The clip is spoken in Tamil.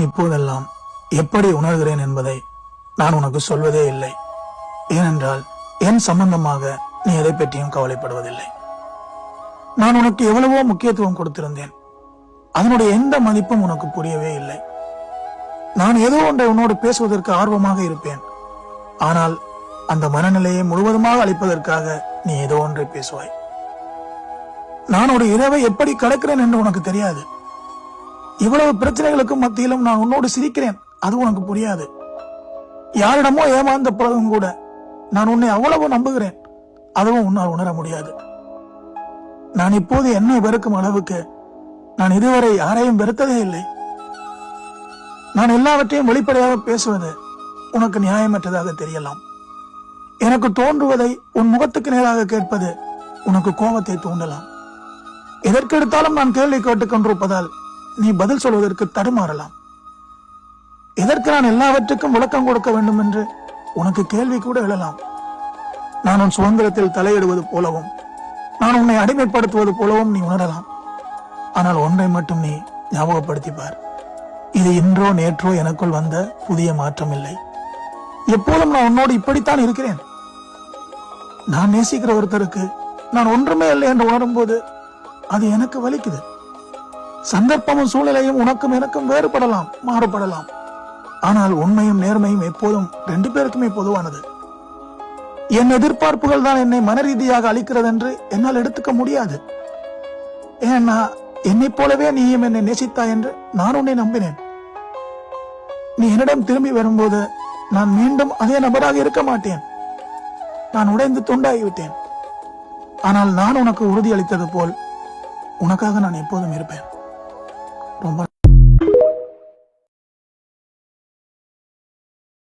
நான் இப்போதெல்லாம் எப்படி உணர்கிறேன் என்பதை நான் உனக்கு சொல்வதே இல்லை. ஏனென்றால் என் சம்பந்தமாக நீ எதை பற்றியும் கவலைப்படுவதில்லை. நான் உனக்கு எவ்வளவோ முக்கியத்துவம் கொடுத்திருந்தேன். அதனுடைய எந்த மதிப்பும் உனக்கு புரியவே இல்லை. நான் ஏதோ ஒன்றை உன்னோடு பேசுவதற்கு ஆர்வமாக இருப்பேன். ஆனால் அந்த மனநிலையை முழுவதுமாக அளிப்பதற்காக நீ ஏதோ ஒன்றை பேசுவாய். நான் ஒரு இரவை எப்படி கடக்கிறேன் என்று உனக்கு தெரியாது. இவ்வளவு பிரச்சனைகளுக்கு மத்தியிலும் நான் உன்னோடு சிரிக்கிறேன். அது உனக்கு புரியாது. யாரிடமோ ஏமாந்த பிறகும் கூட நான் உன்னை அவ்வளவு நம்புகிறேன். அதுவும் உன்னால் உணர முடியாது. நான் இப்போது என்னை வெறுக்கும் அளவுக்கு நான் இதுவரை யாரையும் வெறுத்ததே இல்லை. நான் எல்லாவற்றையும் வெளிப்படையாக பேசுவது உனக்கு நியாயமற்றதாக தெரியலாம். எனக்கு தோன்றுவதை உன் முகத்துக்கு நேராக கேட்பது உனக்கு கோபத்தை தூண்டலாம். எதற்கெடுத்தாலும் நான் கேள்வி கேட்டுக் கொண்டிருப்பதால் நீ பதில் சொல்வதற்கு தடுமாறலாம். எதற்கு நான் எல்லாவற்றுக்கும் விளக்கம் கொடுக்க வேண்டும் என்று உனக்கு கேள்வி கூட எழலாம். நான் உன் சுதந்திரத்தில் தலையிடுவது போலவும் நான் உன்னை அடிமைப்படுத்துவது போலவும் நீ உணரலாம். ஆனால் ஒன்றை மட்டும் நீ ஞாபகப்படுத்தி பார் இது இன்றோ நேற்றோ எனக்குள் வந்த புதிய மாற்றம் இல்லை எப்போதும் நான் உன்னோடு இப்படித்தான் இருக்கிறேன். நான் நேசிக்கிற ஒருத்தருக்கு நான் ஒன்றுமே இல்லை என்று உணரும்போது அது எனக்கு வலிக்குது. சந்தர்ப்பமும் சூழ்நிலையும் உனக்கும் எனக்கும் வேறுபடலாம் மாறுபடலாம். ஆனால் உண்மையும் நேர்மையும் எப்போதும் ரெண்டு பேருக்குமே பொதுவானது. என் எதிர்பார்ப்புகள் தான் என்னை மன ரீதியாக அளிக்கிறது என்று என்னால் எடுத்துக்க முடியாது. ஏன்னா என்னைப் போலவே நீயும் என்னை நேசித்தாய் என்று நான் உன்னை நம்பினேன். நீ என்னிடம் திரும்பி வரும்போது நான் மீண்டும் அதே நபராக இருக்க மாட்டேன். நான் உடைந்து துண்டாகிவிட்டேன். ஆனால் நான் உனக்கு உறுதி அளித்தது போல் உனக்காக நான் எப்போதும் இருப்பேன். Normal.